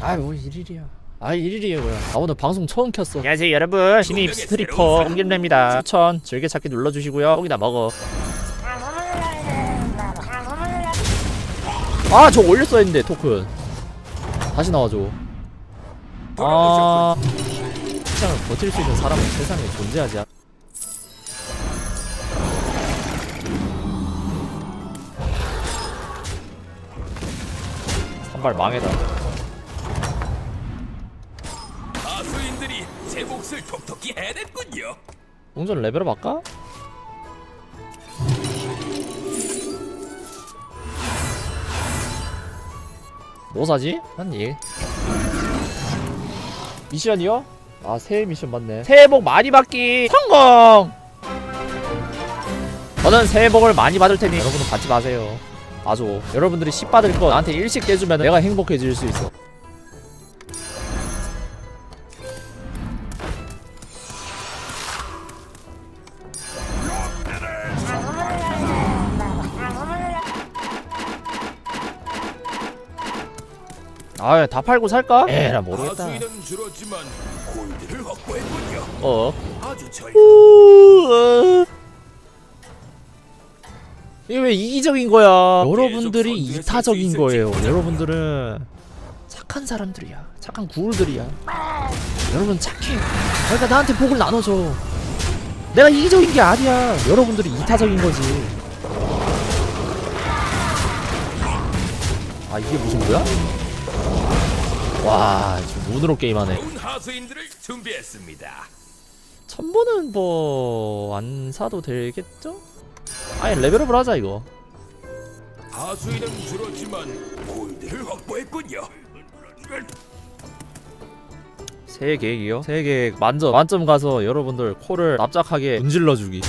아뭐 일일이야. 아 일일이에요 뭐야. 아 오늘 방송 처음 켰어. 안녕하세요 여러분. 신입 스트리퍼 홍길래입니다. 추천 즐겨찾기 눌러주시고요. 거기다 먹어. 아저 올렸어야 했는데 토큰. 다시 나와줘. 아 시장을 버틸 수 있는 사람은 세상에 존재하지 않 산발 망해다 가수인들이 제 몫을 톡톡히 해냈군요. 동전 레벨업 할까? 뭐 사지? 한 일. 미션이요? 아 새해 미션 맞네. 새해 복 많이 받기 성공. 저는 새해 복을 많이 받을 테니 여러분은 받지 마세요. 아주 여러분들이 10 받을 거 나한테 일씩 떼주면 내가 행복해질 수 있어. 아 다 팔고 살까? 에라 모르겠다. 가수인은 줄었지만 골드를 확보했군요. 어. 아주 절. 우와. 이게 왜 이기적인 거야? 여러분들이 이타적인 거예요. 있을지 여러분들은 착한 사람들이야. 착한 구울들이야. 여러분 착해. 그러니까 나한테 복을 나눠줘. 내가 이기적인 게 아니야. 여러분들이 이타적인 거지. 아 이게 무슨 거야? 와, 지금 눈으로 게임하네. 좋은 하수인들을 준비했습니다. 천보는 뭐 안 사도 되겠죠? 아니 레벨업을 하자 이거 하수인은 줄었지만 골드를 확보했군요. 새 계획이요? 새 계획 만점 만점 가서 여러분들 코를 납작하게 문질러 주기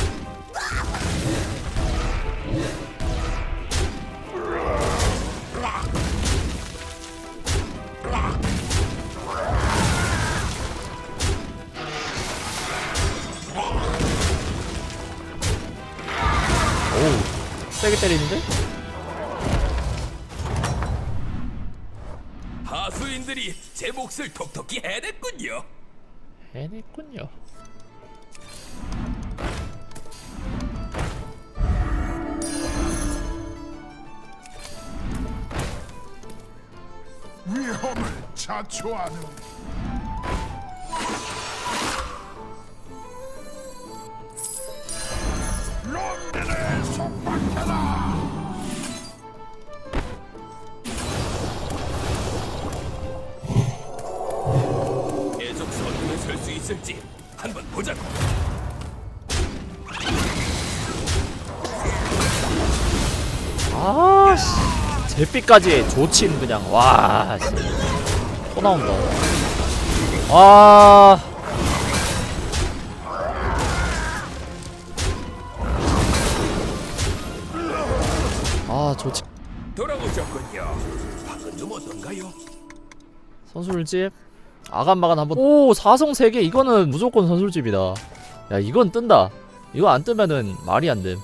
세게 때리는데? 하수인들이 제 몫을 톡톡히 해냈군요. 해냈군요 위험을 자초하는 제삐까지 조친 그냥 와씨 또 나온다 아 아, 좋지. 돌아오셨군요. 밥은 좀 어떤가요? 선술집. 아간마간 한번. 오, 사성 3개. 이거는 무조건 선술집이다. 야, 이건 뜬다. 이거 안 뜨면은 말이 안 됨.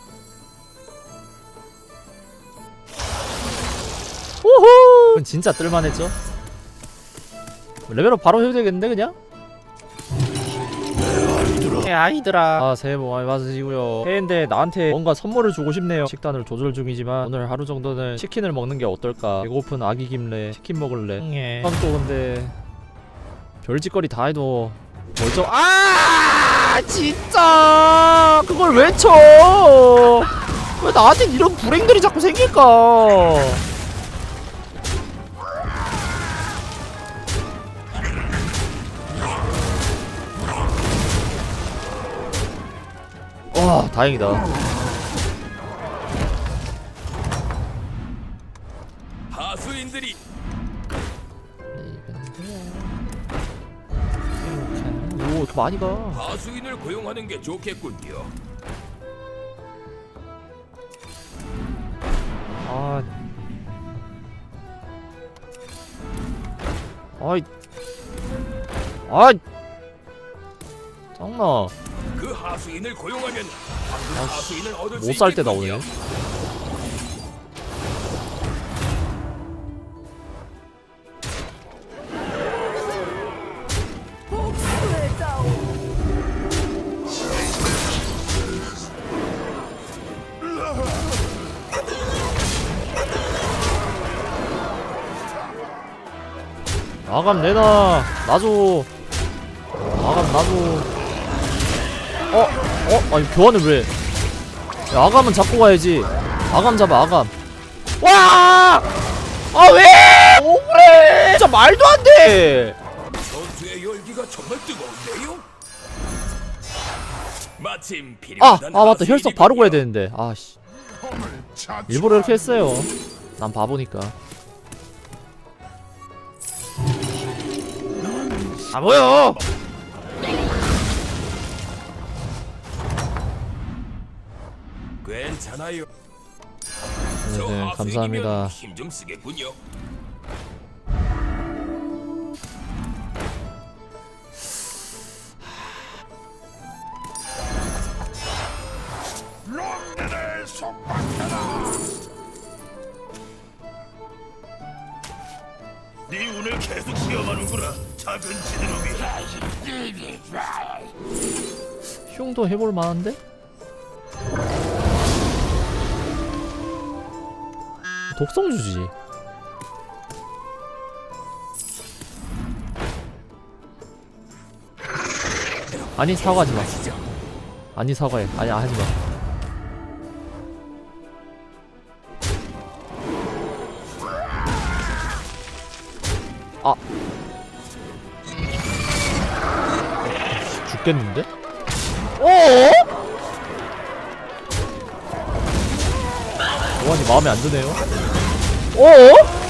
이건 진짜 뜰만했죠? 레벨업 바로 해도 되겠는데, 그냥? 예, 아이들아. 아, 새해 복 많이 받으시고요. 새해인데 나한테 뭔가 선물을 주고 싶네요. 식단을 조절 중이지만 오늘 하루 정도는 치킨을 먹는 게 어떨까? 배고픈 아기 김래 치킨 먹을래. 예. 또 근데 별짓거리 다 해도 멀쩡. 아, 진짜 그걸 왜 쳐? 왜 나한테 이런 불행들이 자꾸 생길까? 와, 다행이다. 하수인들이 오, 많이 가. 하수인을 고용하는 게 좋겠군요. 아. 아이. 아이. 그 하수인을 고용하면 방금 하수인을 얻을 수못살때 있겠군요. 나오네. 아감 내놔. 놔줘. 아감 놔줘 어? 어? 아니 교환을 왜 야, 아감은 잡고 가야지 아감 잡아 아감 와! 아 왜! 억울해 진짜 말도 안 돼 전투의 열기가 정말 뜨거운데요? 마침 아! 아 맞다 혈석 바로 하수인이군요. 되는데 아씨 일부러 이렇게 했어요 난 바보니까 아 뭐요 괜찮아요. 네, 저네 감사합니다 힘좀 쓰겠군요. 네 운을 계속 시험하는구나. 작은 지느러미. 흉도 해볼 만한데? 독성 주지. 아니 사과하지 마. 아니 사과해. 아니 하지 마. 아. 죽겠는데? 어? 보안이 마음에 안 드네요. 어?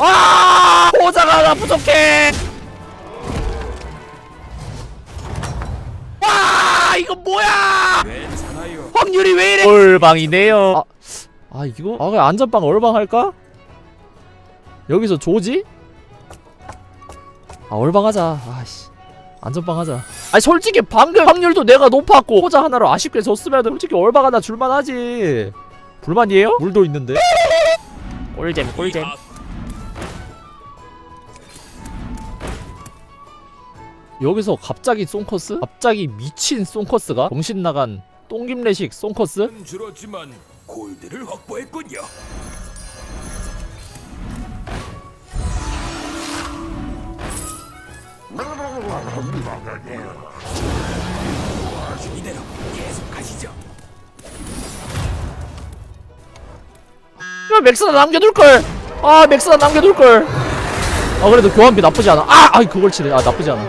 아! 보자가 나 부족해. 와! 이거 뭐야? 확률이 왜 이래? 얼방이네요. 아, 아 이거? 아 그냥 안전빵 얼방 할까? 여기서 조지? 아 얼방하자. 아씨. 안전빵 하자. 아니 솔직히 방금 확률도 내가 높았고 호자 하나로 아쉽게 졌으면 솔직히 얼방 하나 줄만하지. 불만이에요? 물도 있는데. 꿀잼 꿀잼. 아, 여기서 갑자기 송커스? 갑자기 미친 송커스가? 정신 나간 똥김래식 송커스? 은 줄었지만 골드를 확보했군요. 이대로 계속 가시죠. 야 맥스나 남겨둘걸 아 맥스나 남겨둘걸 아 그래도 교환비 나쁘지 않아 아! 아이 그걸 치네 아 나쁘지 않아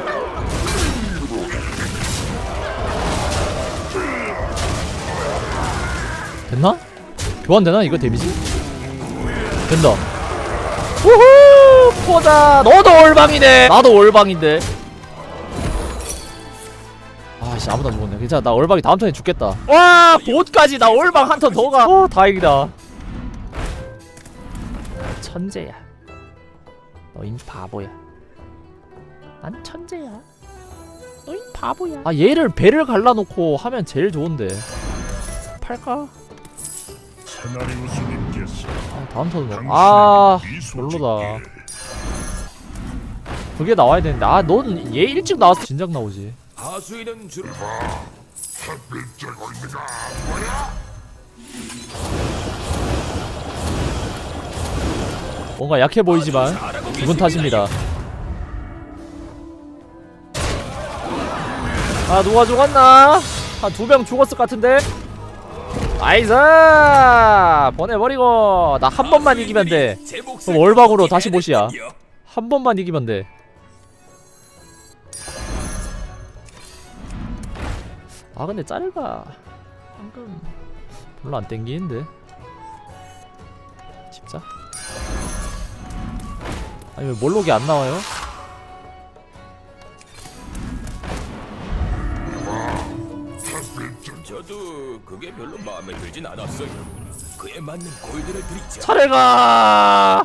됐나? 교환되나 이거 데미지? 된다 우후 포자 너도 올방이네 나도 올방인데 아씨 아무도 안 죽었네 괜찮아 나 올방이 다음 턴에 죽겠다 와 보트까지 나 올방 한 턴 더가 어 다행이다 천재야. 너인 바보야. 난 천재야. 너인 바보야. 아 얘를 배를 갈라놓고 하면 제일 좋은데. 팔까? 세나리우스님께서 아 다음 턴은 뭐? 아 별로다. 그게 나와야 되는데 아 넌 얘 일찍 나왔어 진작 나오지. 하수인은 주로 뭐야? 뭔가 약해 보이지만 기분. 탓입니다. 아 누가 죽었나? 한 두 명 죽었을 것 같은데. 나이스 보내버리고 나 한 번만 이기면 돼. 그럼 월박으로 다시. 해냈군요. 한 번만 이기면 돼. 아 근데 짜르가 방금 별로 안 땡기는데. 집자. 아니 왜 몰록이 안 나와요? 저도 그게 별로 마음에 들진 않았어요. 그에 맞는 골드를 드리죠. 차례가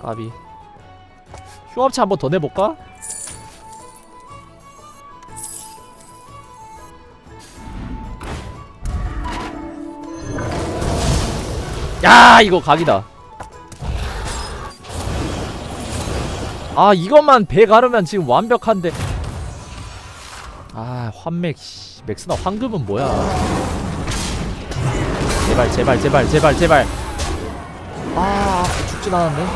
까비 휴업체 한번 더 내볼까? 야 이거 각이다. 아 이것만 배 가르면 지금 완벽한데. 아 환맥 씨. 맥스나 황금은 뭐야? 제발 제발 제발 제발 제발. 아 죽진 않았네.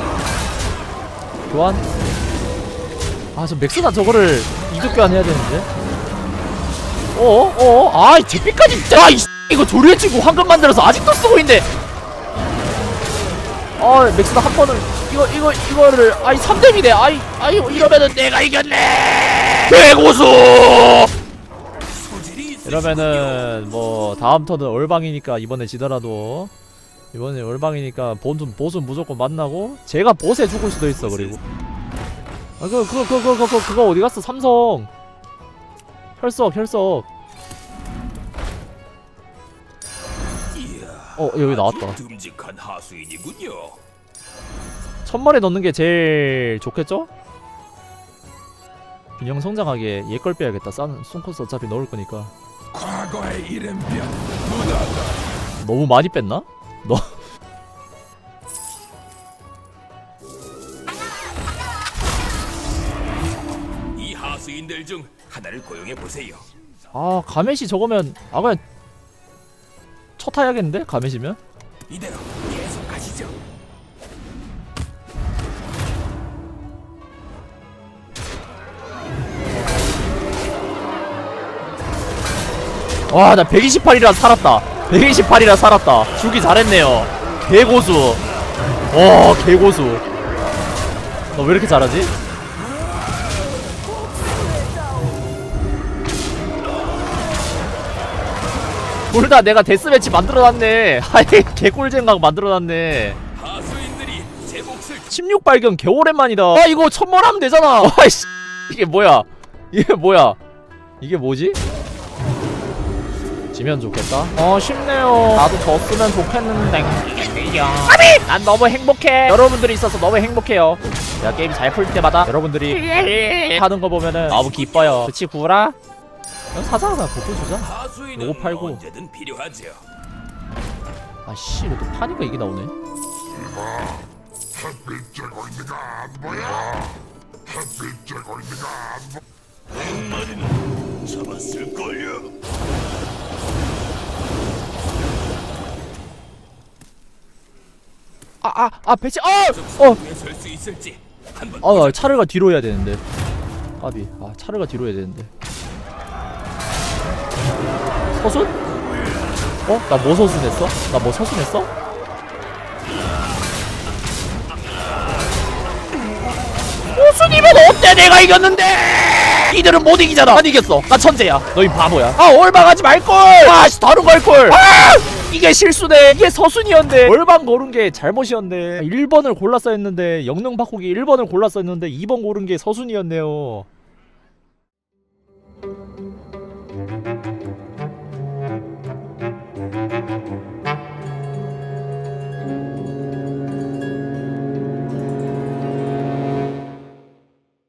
교환? 아 저 맥스나 저거를 이득 교환해야 되는데. 어어? 어어 아이 제피까지. 진짜 아이 이거 조류해치고 황금 만들어서 아직도 쓰고 있네 아 맥스나 한 번은 이거 이거 이거를 아이 3렙이네. 아이 아이 이러면은 내가 이겼네! 대고수! 있으시군요. 이러면은 뭐 다음 턴은 얼방이니까 이번에 지더라도 이번에 얼방이니까 본순 보순 무조건 만나고 제가 보스에 죽을 수도 있어 그리고. 아 그거 그거 그거 그거 그거, 그거 어디 갔어? 삼성. 혈석 혈석 어 여기 나왔다 듬직한 하수인이군요. 천만에 넣는 게 제일 좋겠죠? 균형 성장하게 얘 걸 빼야겠다 싼 손코스 어차피 넣을 거니까 과거의 이름변 묻어다. 너무 많이 뺐나? 너 이 하수인들 중 하나를 고용해 보세요. 아 가메시 저거면 아 그냥 첫 타야겠는데? 가메시면? 이대로 계속 가시죠. 와 나 128이라 살았다. 128이라 살았다. 주기 잘했네요. 개고수. 와 개고수. 너왜 이렇게 잘하지? 둘 다 내가 데스매치 만들어놨네. 하이 개꿀잼각 만들어놨네. 하수인들이 제 몫을 16 발견 개 오랜만이다. 아 이거 천만하면 되잖아. 와이씨. 이게 뭐야? 이게 뭐야? 이게 뭐지? 지면 좋겠다. 어 쉽네요. 나도 졌으면 좋겠는데. 아비! 난 너무 행복해. 여러분들이 있어서 너무 행복해요. 내가 게임 잘 풀 때마다 여러분들이 하는 거 보면은 너무 기뻐요. 그치 구라? 어, 사자 하나 보통 주자 요거 팔고. 언제든 필요하죠. 아씨 이거 또 파니까 이게 나오네? 마리는 잡았을걸요. 아아아 배치 어! 어! 설수 있을지 한번 아 차르가 뒤로 해야 되는데 까비 아 차르가 뒤로 해야 되는데 서순? 어? 나 뭐 서순했어? 나 뭐 서순했어? 서순이면 어때? 내가 이겼는데! 이들은 못 이기잖아. 난 이겼어. 나 천재야. 너희 바보야. 아 얼방하지 말걸! 아씨 다른 거 할걸! 아! 이게 실수네. 이게 서순이었네. 얼방 고른 게 잘못이었네. 1번을 골랐어 했는데 영능 바꾸기 1번을 골랐어 했는데 2번 고른 게 서순이었네요